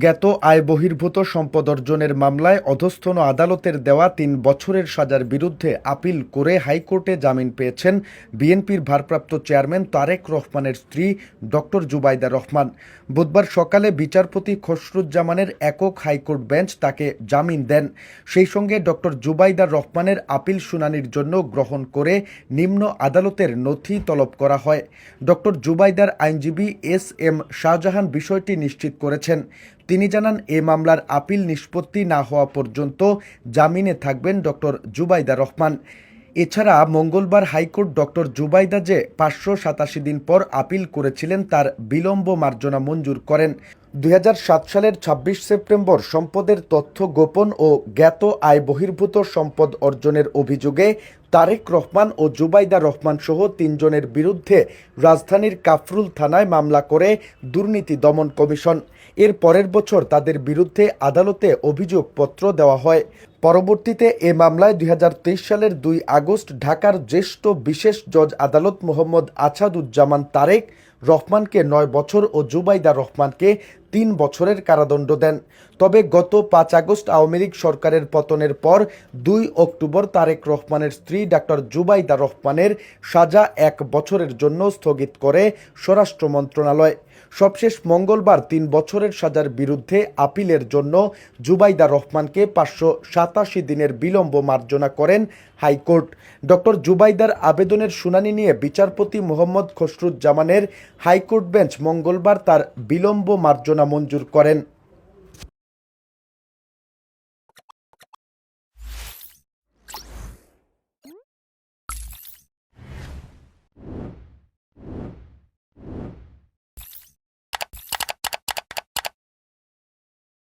জ্ঞাত আয় বহির্ভূত সম্পদ অর্জনের মামলায় অধস্থন আদালতের দেওয়া তিন বছরের সাজার বিরুদ্ধে আপিল করে হাইকোর্টে জামিন পেয়েছেন বিএনপির ভারপ্রাপ্ত চেয়ারম্যান তারেক রহমানের স্ত্রী ডক্টর জুবাইদা রহমান। বুধবার সকালে বিচারপতি খসরুজ্জামানের একক হাইকোর্ট বেঞ্চ তাকে জামিন দেন। সেই সঙ্গে ডক্টর জুবাইদা রহমানের আপিল শুনানির জন্য গ্রহণ করে নিম্ন আদালতের নথি তলব করা হয়। ডক্টর জুবাইদার আইনজীবী এস এম শাহজাহান বিষয়টি নিশ্চিত করেছেন। তিনি জানান, এ মামলার আপিল নিষ্পত্তি না হওয়া পর্যন্ত জামিনে থাকবেন ডক্টর জুবাইদা রহমান। এছাড়া মঙ্গলবার হাইকোর্ট ডক্টর জুবাইদা যে পাঁচশো সাতাশি দিন পর আপিল করেছিলেন, তার বিলম্ব মার্জনা মঞ্জুর করেন। দু হাজার সাত সালের ২৬ সেপ্টেম্বর সম্পদের তথ্য গোপন ও জ্ঞাত আয় বহির্ভূত সম্পদ অর্জনের অভিযোগে তারেক রহমান ও জুবাইদা রহমান সহ তিনজনের বিরুদ্ধে রাজধানীর কাফরুল থানায় মামলা করে দুর্নীতি দমন কমিশন। এর পরের বছর তাদের বিরুদ্ধে আদালতে অভিযোগপত্র দেওয়া হয়। পরবর্তীতে এ মামলায় দুই হাজার তেইশ সালের দুই আগস্ট ঢাকার জ্যেষ্ঠ বিশেষ জজ আদালত মোহাম্মদ আছাদুজ্জামান তারেক রহমানকে নয় বছর ও জুবাইদা রহমানকে তিন বছরের কারাদণ্ড দেন। তবে গত পাঁচ আগস্ট আওয়ামী লীগ সরকারের পতনের পর দুই অক্টোবর তারেক রহমানের স্ত্রী ডাক্তার জুবাইদা রহমানের সাজা এক বছরের জন্য স্থগিত করে স্বরাষ্ট্র মন্ত্রণালয়। সবশেষ মঙ্গলবার তিন বছরের সাজার বিরুদ্ধে আপিলের জন্য জুবাইদা রহমানকে পাঁচশো সাতাশি দিনের বিলম্ব মার্জনা করেন হাইকোর্ট। ডক্টর জুবাইদার আবেদনের শুনানি নিয়ে বিচারপতি মোহাম্মদ খসরুজ্জামানের হাইকোর্ট বেঞ্চ মঙ্গলবার তার বিলম্ব মার্জনা মঞ্জুর করেন।